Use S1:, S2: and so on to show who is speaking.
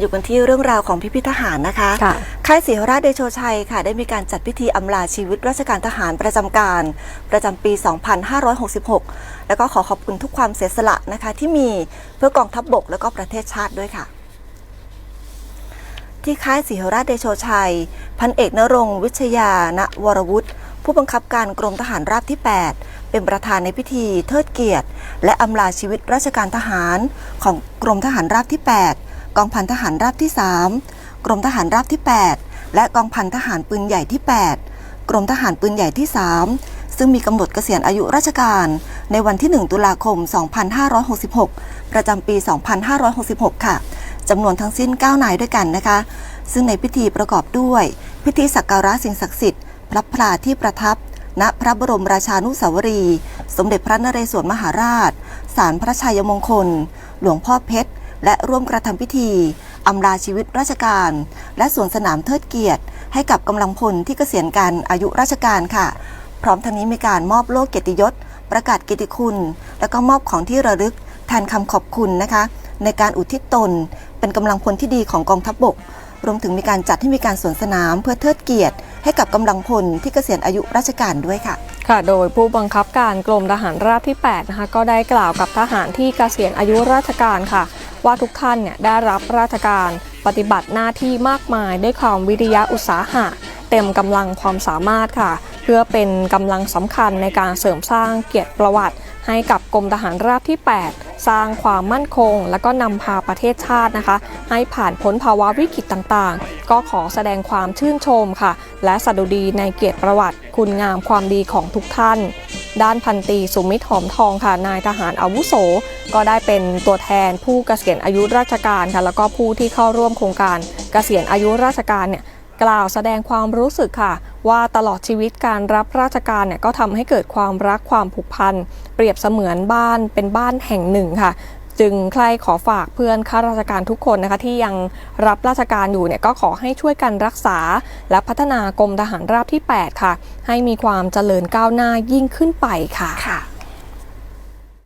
S1: อยู่กันที่เรื่องราวของพิพิธทหารนะคะ
S2: ค่ะ
S1: ค่ายศรีหราชเดโชชัยค่ะได้มีการจัดพิธีอำลาชีวิตราชการทหารประจำการ ประจำปี 2566 แล้วก็ขอขอบคุณทุกความเสียสละนะคะที่มีเพื่อกองทัพบบกแล้วก็ประเทศชาติด้วยค่ะที่ค่ายศรีหราชเดโชชัย พันเอกนรงค์วิชยาณวรวุฒิผู้บังคับการกรมทหารราบที่ 8 เป็นประธานในพิธีเทิดเกียรติ และอำลาชีวิตราชการทหารของกรมทหารราบที่ 8 กองพันทหารราบที่ 3 กรมทหารราบที่ 8 และกองพันทหารปืนใหญ่ที่ 8 กรมทหารปืนใหญ่ที่ 3 ซึ่งมีกำหนดเกษียณอายุราชการ ในวันที่ 1 ตุลาคม 2566 ประจำปี 2566 ค่ะจำนวนทั้งสิ้น 9 นายด้วยกันนะคะ ซึ่งในพิธีประกอบด้วย พิธีสักการะสิ่งศักดิ์สิทธิ์พระพลาที่ประทับ ณพระบรมราชานุสาวรีย์สมเด็จพระนเรศวรมหาราช สารพระชัยมงคล หลวงพ่อเพชร และร่วมกระทำพิธีอำลาชีวิตราชการ และสวนสนามเทิดเกียรติ ให้กับกำลังพลที่เกษียณการอายุราชการค่ะ พร้อมทั้งนี้มีการมอบโล่เกียรติยศ ประกาศเกียรติคุณ แล้วก็มอบของที่ระลึกแทนคำขอบคุณนะคะ ในการอุทิศตน เป็นกำลังพลที่ดีของกองทัพบบก รวมถึงมีการจัดให้มีการสวนสนามเพื่อเทิดเกียรติ ให้กับกำลังพลที่เกษียณอายุราชการด้วยค่ะ
S2: ค่ะโดยผู้บังคับการกรมทหารราบที่8นะคะก็ได้กล่าวกับทหารที่เกษียณอายุราชการค่ะ ว่าทุกท่านเนี่ยได้รับราชการปฏิบัติหน้าที่มากมายด้วยความวิริยะอุตสาหะ เต็มกำลังความสามารถค่ะ เพื่อเป็นกำลังสำคัญในการเสริมสร้างเกียรติประวัติ ให้กับกรมทหารราบที่ 8 สร้างความมั่นคง และก็นำพาประเทศชาตินะคะ ให้ผ่านพ้นภาวะวิกฤตต่างๆ ก็ขอแสดงความชื่นชมค่ะ และสดุดีในเกียรติประวัติ คุณงามความดีของทุกท่าน ด้านพันตีสุมิตรหอมทองค่ะนายทหารอาวุโส ก็ได้เป็นตัวแทนผู้เกษียณอายุราชการค่ะแล้วก็ผู้ที่เข้าร่วมโครงการเกษียณอายุราชการเนี่ยกล่าวแสดงความรู้สึกค่ะ ว่าตลอดชีวิตการรับราชการเนี่ยก็ทำให้เกิดความรักความผูกพันเปรียบเสมือนบ้านเป็นบ้านแห่งหนึ่งค่ะ จึงใครขอฝากเพื่อนข้าราชการทุกคนนะคะที่ยังรับราชการอยู่เนี่ยก็ขอให้ช่วยกันรักษา และพัฒนากรมทหารราบที่ 8 ค่ะ ให้มีความเจริญก้าวหน้ายิ่งขึ้นไปค่ะ
S1: ค่ะ